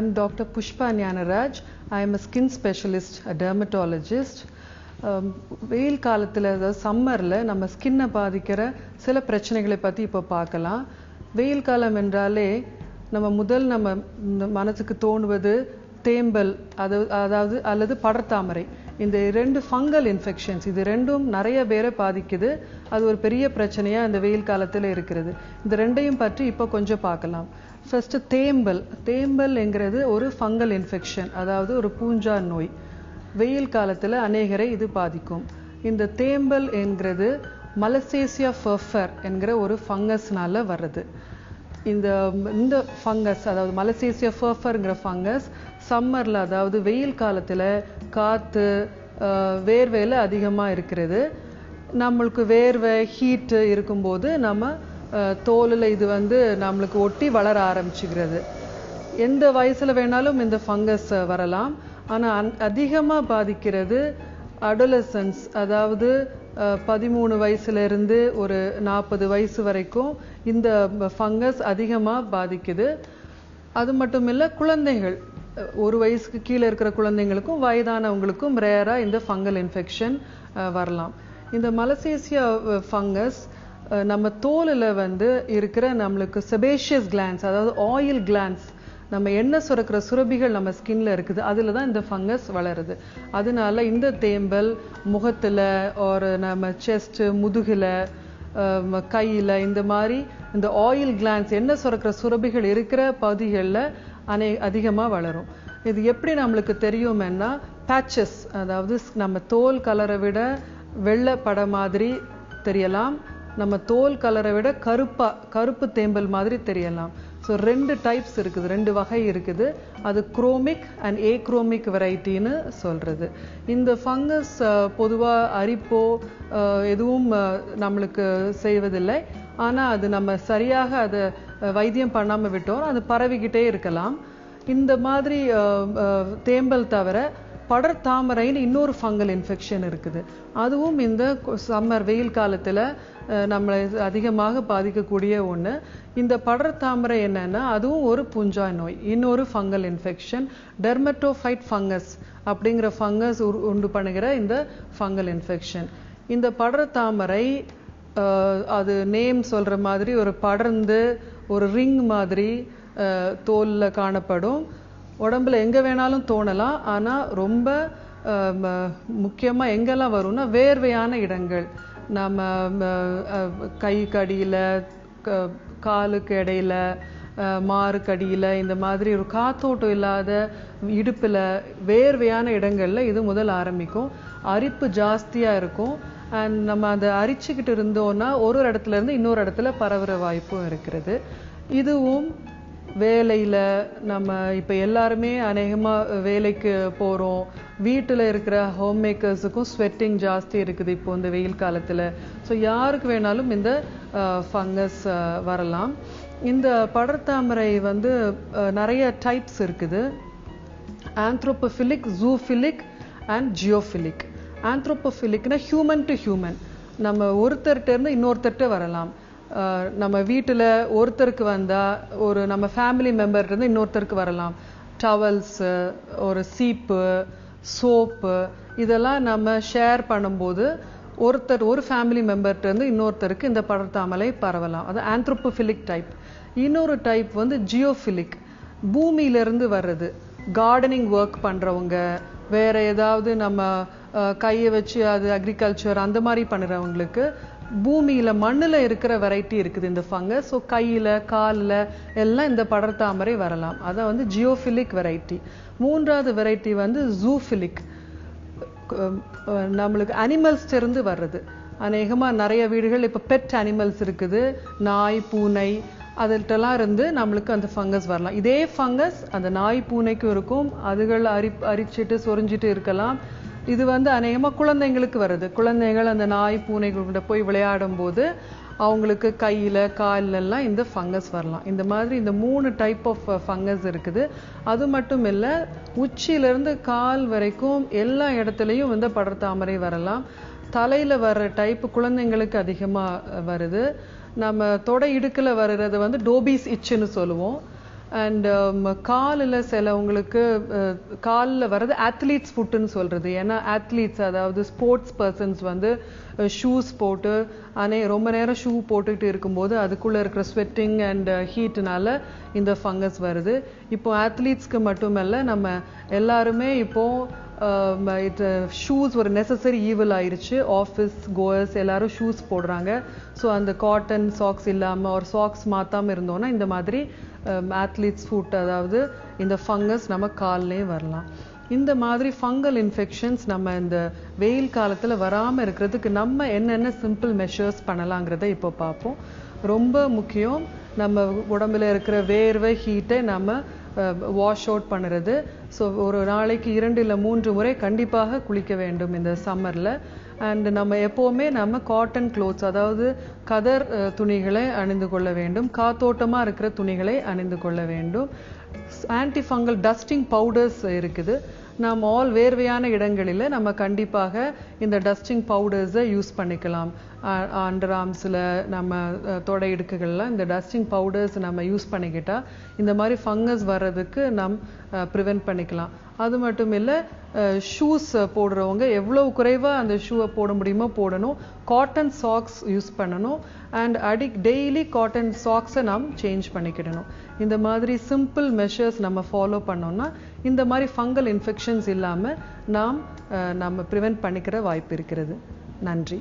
I'm Dr. Pushpa Nyanaraj. I'm a skin specialist, a dermatologist. Um, வெயில் காலத்தில் அதாவது சம்மரில் நம்ம ஸ்கின்னை பாதிக்கிற சில பிரச்சனைகளை பற்றி இப்போ பார்க்கலாம் வெயில் காலம் என்றாலே நம்ம முதல் நம்ம இந்த மனசுக்கு தோணுவது தேம்பல் அது அதாவது அல்லது படர்தாமரை இந்த ரெண்டு ஃபங்கல் இன்ஃபெக்ஷன்ஸ் இது ரெண்டும் நிறைய பேரை பாதிக்குது அது ஒரு பெரிய பிரச்சனையாக இந்த வெயில் காலத்தில் இருக்கிறது இந்த ரெண்டையும் பற்றி இப்போ கொஞ்சம் பார்க்கலாம் ஃபஸ்ட்டு தேம்பல். தேம்பல்ங்கிறது ஒரு ஃபங்கல் இன்ஃபெக்ஷன் அதாவது ஒரு பூஞ்சா நோய். வெயில் காலத்தில் அநேகரை இது பாதிக்கும். இந்த தேம்பல் என்கிறது மலசேசியா ஃபர்ஃபர் என்கிற ஒரு ஃபங்கஸ்னால வர்றது. இந்த இந்த ஃபங்கஸ் அதாவது மலசேசியா ஃபர்ஃபருங்கிற ஃபங்கஸ் சம்மரில் அதாவது வெயில் காலத்தில் காற்று வேர்வையில் அதிகமாக இருக்கிறது. நம்மளுக்கு வேர்வை ஹீட்டு இருக்கும்போது நம்ம தோலில் இது வந்து நம்மளுக்கு ஒட்டி வளர ஆரம்பிச்சுக்கிறது. எந்த வயசில் வேணாலும் இந்த ஃபங்கஸ் வரலாம். ஆனால் அதிகமாக பாதிக்கிறது அடோலசன்ஸ் அதாவது பதிமூணு வயசுலேருந்து ஒரு நாற்பது வயசு வரைக்கும் இந்த ஃபங்கஸ் அதிகமாக பாதிக்குது. அது மட்டும் இல்லை குழந்தைகள் ஒரு வயசுக்கு கீழே இருக்கிற குழந்தைங்களுக்கும் வயதானவங்களுக்கும் ரேராக இந்த ஃபங்கல் இன்ஃபெக்ஷன் வரலாம். இந்த மலசேசியா ஃபங்கஸ் நம்ம தோலில் வந்து இருக்கிற நம்மளுக்கு செபேஷியஸ் கிளான்ஸ் அதாவது ஆயில் கிளான்ஸ் நம்ம எண்ணெய் சுரக்கிற சுரபிகள் நம்ம ஸ்கின்ல இருக்குது. அதில் தான் இந்த ஃபங்கஸ் வளருது. அதனால இந்த தேம்பல் முகத்தில் ஒரு நம்ம செஸ்ட்டு முதுகில் கையில் இந்த மாதிரி இந்த ஆயில் கிளான்ஸ் எண்ணெய் சுரக்கிற சுரபிகள் இருக்கிற பகுதிகளில் அனை அதிகமாக வளரும். இது எப்படி நம்மளுக்கு தெரியும்னா பேச்சஸ் அதாவது நம்ம தோல் கலரை விட வெள்ளை பட மாதிரி தெரியலாம். நம்ம தோல் கலரை விட கருப்பா கருப்பு தேம்பல் மாதிரி தெரியலாம். ஸோ ரெண்டு டைப்ஸ் இருக்குது ரெண்டு வகை இருக்குது. அது குரோமிக் அண்ட் ஏ குரோமிக் வெரைட்டின்னு சொல்கிறது இந்த ஃபங்கஸ் பொதுவாக அரிப்போ எதுவும் நம்மளுக்கு செய்வதில்லை. ஆனால் அது நம்ம சரியாக அதை வைத்தியம் பண்ணாமல் விட்டோம் அது பரவிக்கிட்டே இருக்கலாம். இந்த மாதிரி தேம்பல் தவிர படர் தாமரைன்னு இன்னொரு ஃபங்கல் இன்ஃபெக்ஷன் இருக்குது. அதுவும் இந்த சம்மர் வெயில் காலத்தில் நம்மளை அதிகமாக பாதிக்கக்கூடிய ஒன்று இந்த படர் தாமரை என்னன்னா அதுவும் ஒரு புஞ்சா நோய் இன்னொரு ஃபங்கல் இன்ஃபெக்ஷன் டெர்மட்டோஃபைட் ஃபங்கஸ் அப்படிங்கிற ஃபங்கஸ் உண்டு பண்ணுகிற இந்த ஃபங்கல் இன்ஃபெக்ஷன் இந்த படர் தாமரை அது நேம் சொல்கிற மாதிரி ஒரு படர்ந்து ஒரு ரிங் மாதிரி தோலில் காணப்படும். உடம்புல எங்கே வேணாலும் தோணலாம். ஆனால் ரொம்ப முக்கியமாக எங்கெல்லாம் வரும்னா வேர்வையான இடங்கள். நம்ம கைக்கு அடியில் காலுக்கு இடையில மாறுக்கடியில் இந்த மாதிரி ஒரு காத்தோட்டம் இல்லாத இடுப்பில் வேர்வையான இடங்களில் இது முதல் ஆரம்பிக்கும். அரிப்பு ஜாஸ்தியாக இருக்கும். அண்ட் நம்ம அதை அரிச்சுக்கிட்டு இருந்தோன்னா ஒரு ஒரு இடத்துல இருந்து இன்னொரு இடத்துல பரவுற வாய்ப்பும் இருக்கிறது. இதுவும் வேலையில் நம்ம இப்போ எல்லாருமே அநேகமாக வேலைக்கு போகிறோம் வீட்டில் இருக்கிற ஹோம் மேக்கர்ஸுக்கும் ஸ்வெட்டிங் ஜாஸ்தி இருக்குது இப்போ இந்த வெயில் காலத்தில். ஸோ யாருக்கு வேணாலும் இந்த ஃபங்கஸ் வரலாம். இந்த படர்தாமரை வந்து நிறைய டைப்ஸ் இருக்குது. ஆந்த்ரோபோஃபிலிக் ஜூஃபிலிக் அண்ட் ஜியோஃபிலிக் ஆந்த்ரோபோஃபிலிக்னா ஹியூமன் டு ஹியூமன் நம்ம ஒருத்தர்கிட்ட இருந்து இன்னொருத்தர்கிட்ட வரலாம். நம்ம வீட்டில் ஒருத்தருக்கு வந்தால் ஒரு நம்ம ஃபேமிலி மெம்பர்கிட்ட இன்னொருத்தருக்கு வரலாம். டவல்ஸு ஒரு சீப்பு சோப்பு இதெல்லாம் நம்ம ஷேர் பண்ணும்போது ஒருத்தர் ஒரு ஃபேமிலி மெம்பர்கிட்டருந்து இன்னொருத்தருக்கு இந்த படர்த்தாமலை பரவலாம். அது ஆந்த்ரோபோஃபிலிக் டைப் இன்னொரு டைப் வந்து ஜியோஃபிலிக் பூமியிலேருந்து வர்றது. கார்டனிங் ஒர்க் பண்ணுறவங்க வேறு ஏதாவது நம்ம கையை வச்சு அது அக்ரிகல்ச்சர் அந்த மாதிரி பண்ணுறவங்களுக்கு பூமியில் மண்ணில் இருக்கிற வெரைட்டி இருக்குது இந்த ஃபங்கஸ் ஸோ கையில் காலில் எல்லாம் இந்த படர்தாமரை வரலாம். அதை வந்து ஜியோஃபிலிக் வெரைட்டி மூன்றாவது வெரைட்டி வந்து ஜூஃபிலிக் நம்மளுக்கு அனிமல்ஸ்டேருந்து வர்றது. அநேகமாக நிறைய வீடுகள் இப்போ பெட் அனிமல்ஸ் இருக்குது. நாய் பூனை அதுகிட்டலாம் இருந்து நம்மளுக்கு அந்த ஃபங்கஸ் வரலாம். இதே ஃபங்கஸ் அந்த நாய் பூனைக்கும் இருக்கும். அதுகள் அரி அரிச்சிட்டு சொரிஞ்சிட்டு இருக்கலாம். இது வந்து அநேகமாக குழந்தைங்களுக்கு வருது. குழந்தைகள் அந்த நாய் பூனைகள்கிட்ட போய் விளையாடும் போது அவங்களுக்கு கையில் காலிலெல்லாம் இந்த ஃபங்கஸ் வரலாம். இந்த மாதிரி இந்த மூணு டைப் ஆஃப் ஃபங்கஸ் இருக்குது. அது மட்டும் இல்லை உச்சியிலேருந்து கால் வரைக்கும் எல்லா இடத்துலையும் வந்து படர்தாமரை வரலாம். தலையில் வர்ற டைப் குழந்தைங்களுக்கு அதிகமாக uh, வருது. நம்ம தொடை இடுக்கில் வர்றது வந்து டோபிஸ் இச்சுன்னு சொல்லுவோம். அண்ட் um, காலில் சிலவங்களுக்கு uh, காலில் வர்றது ஆத்லீட்ஸ் ஃபுட்டுன்னு சொல்கிறது ஏன்னா ஆத்லீட்ஸ் அதாவது ஸ்போர்ட்ஸ் பர்சன்ஸ் வந்து uh, ஷூஸ் போட்டு அனே ரொம்ப நேரம் ஷூ போட்டுக்கிட்டு இருக்கும்போது அதுக்குள்ளே இருக்கிற ஸ்வெட்டிங் அண்ட் ஹீட்னால இந்த ஃபங்கஸ் வருது. இப்போ ஆத்லீட்ஸ்க்கு மட்டுமல்ல நம்ம எல்லாருமே இப்போது இது ஷூஸ் ஒரு நெசசரி ஈவல் ஆயிருச்சு. ஆஃபீஸ் கோயர்ஸ் எல்லாரும் ஷூஸ் போடுறாங்க. ஸோ அந்த காட்டன் சாக்ஸ் இல்லாமல் ஒரு சாக்ஸ் மாத்தாம இருந்தோம்னா இந்த மாதிரி ஆத்லீட்ஸ் ஃபுட் அதாவது இந்த ஃபங்கஸ் நம்ம கால்லே வரலாம். இந்த மாதிரி ஃபங்கல் இன்ஃபெக்ஷன்ஸ் நம்ம இந்த வெயில் காலத்தில் வராமல் இருக்கிறதுக்கு நம்ம என்னென்ன சிம்பிள் மெஷர்ஸ் பண்ணலாங்கிறத இப்போ பார்ப்போம். ரொம்ப முக்கியம் நம்ம உடம்புல இருக்கிற வேர்வை ஹீட்டை நம்ம வாஷ் அவுட் பண்ணுறது. ஸோ ஒரு நாளைக்கு இரண்டு இல்லை மூன்று முறை கண்டிப்பாக குளிக்க வேண்டும் இந்த சம்மரில் அண்ட் நம்ம எப்போவுமே நம்ம காட்டன் க்ளோத்ஸ் அதாவது கதர் துணிகளை அணிந்து கொள்ள வேண்டும். காத்தோட்டமாக இருக்கிற துணிகளை அணிந்து கொள்ள வேண்டும். ஆன்டி ஃபங்கல் டஸ்டிங் பவுடர்ஸ் இருக்குது. நாம் ஆல் வேர்வையான இடங்களில் நம்ம கண்டிப்பாக இந்த டஸ்டிங் பவுடர்ஸை யூஸ் பண்ணிக்கலாம். அண்டர் ஆர்ம்ஸில் நம்ம தொடை இடுக்குகளில் இந்த டஸ்டிங் பவுடர்ஸ் நம்ம யூஸ் பண்ணிக்கிட்டால் இந்த மாதிரி ஃபங்கஸ் வர்றதுக்கு நாம் ப்ரிவென்ட் பண்ணிக்கலாம். அது மட்டும் இல்லை ஷூஸ் போடுறவங்க எவ்வளோ குறைவாக அந்த ஷூவை போட முடியுமோ போடணும். காட்டன் சாக்ஸ் யூஸ் பண்ணணும். அண்ட் அடி டெய்லி காட்டன் சாக்ஸை நாம் சேஞ்ச் பண்ணிக்கிடணும். இந்த மாதிரி சிம்பிள் மெஷர்ஸ் நம்ம ஃபாலோ பண்ணோம்னா இந்த மாதிரி ஃபங்கல் இன்ஃபெக்ஷன்ஸ் இல்லாமல் நாம் நம்ம ப்ரிவென்ட் பண்ணிக்கிற வாய்ப்பு இருக்கிறது. நன்றி.